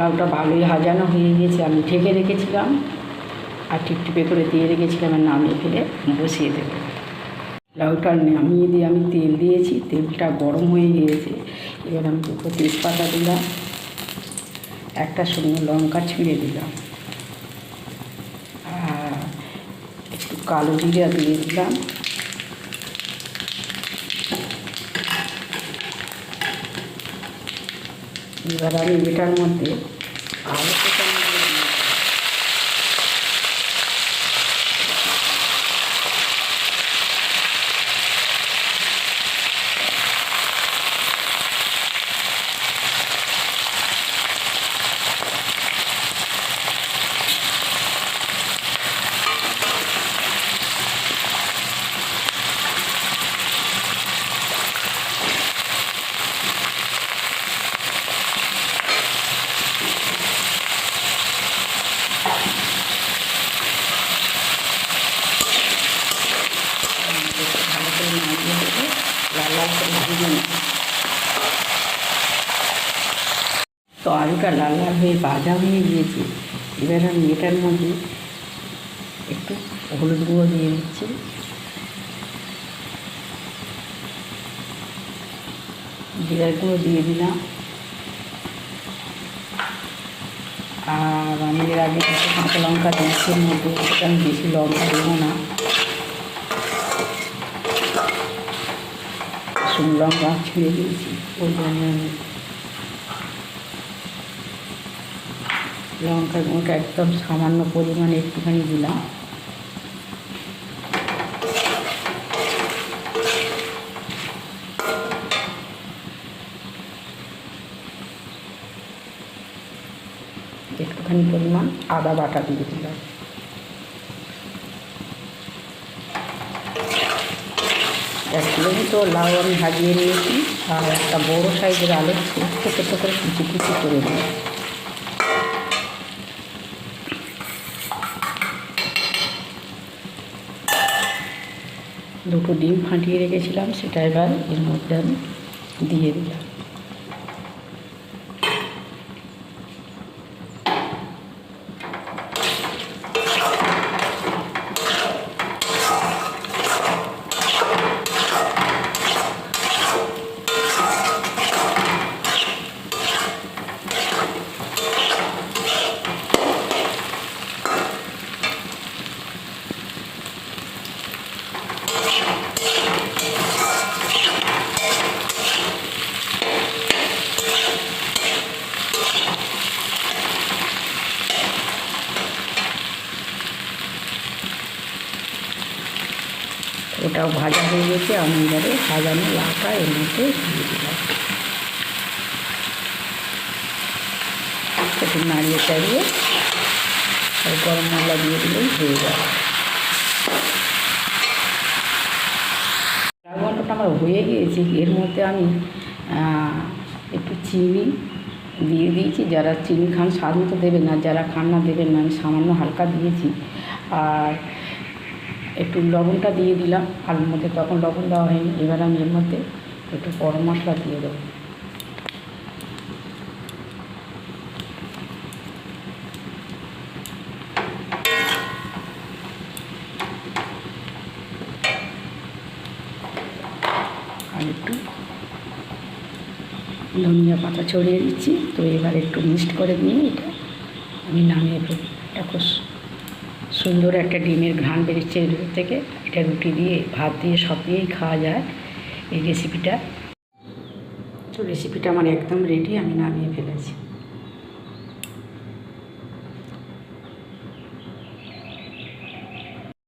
লাউটা ভালোই হাজানো হয়ে গিয়েছে আমি ঢেকে রেখেছিলাম। আর টিপটিপে করে দিয়ে রেখেছিলাম, আর নামিয়ে ফেলে বসিয়ে দেবো। লাউটা নামিয়ে দিয়ে আমি তেল দিয়েছি, তেলটা গরম হয়ে গিয়েছে। এবার আমি দুটো তেজপাতা দিলাম, একটা শুকনো লঙ্কা ছিঁড়ে দিলাম। আর একটু কালো জিরা দিয়ে দিলাম। এবার আমি এটার মধ্যে আলু কোটানো দিয়ে দিলাম। ভালো করে নাড়িয়ে দেবো লাল নেব তো আলুটা লাল লাল হয়ে ভাজা হয়ে গিয়েছে। এবার আমি এটার মধ্যে একটু হলুদ গুঁড়ো দিয়ে দিচ্ছি। জিরার গুঁড়ো দিয়ে দিলাম। আর আমি এর আগে কাঁচা লঙ্কা এর মধ্যে আমি বেশি লঙ্কা দেবো না। শুকনো লঙ্কা ছিঁড়ে দিয়েছি ওই জন্য আমি লঙ্কা গুঁড়োটা একদম সামান্য পরিমাণে একটুখানি দিলাম। একটুখানি পরিমাণ আদা বাটা দিয়ে দিলাম। এক কিলো লাউ আমি ভাজিয়ে নিয়েছি আর একটা বড়ো সাইজের আলু ছোট্ট ছোট্ট করে কুচি কুচি করে দিই দুটো ডিম ফাটিয়ে রেখেছিলাম, সেটা এবার এর মধ্যে আমি দিয়ে দিলাম। ওটাও ভাজা হয়ে গেছে, আমি এবারে ভাজানো লাউটা এর মধ্যে দিয়ে দিলাম। একটু নাড়িয়ে চাড়িয়ে আর গরম মশলা দিয়ে দিলেই হয়ে যাবে। আমার হয়ে গিয়েছে, এর মধ্যে আমি একটু চিনি দিয়ে দিয়েছি, যারা চিনি খান স্বাদ মতো দেবেন না, যারা খান না দেবেন না, আমি সামান্য হালকা দিয়েছি। আর একটু লবণটা দিয়ে দিলাম। আলুর মধ্যে তখন লবণ দেওয়া হয়নি, এবার আমি এর মধ্যে একটু গরম মশলা দিয়ে দেবো। আর একটু ধনিয়া পাতা ছড়িয়ে দিচ্ছি, তো এবার একটু মিক্সড করে নিয়ে এটা আমি নামিয়ে ফেলি এটা খুব সুন্দর একটা ডিমের ঘ্রাণ বেরিয়েছে এর থেকে। এটা রুটি দিয়ে, ভাত দিয়ে, সব দিয়েই খাওয়া যায় এই রেসিপিটা তো রেসিপিটা আমার একদম রেডি আমি নামিয়ে ফেলেছি।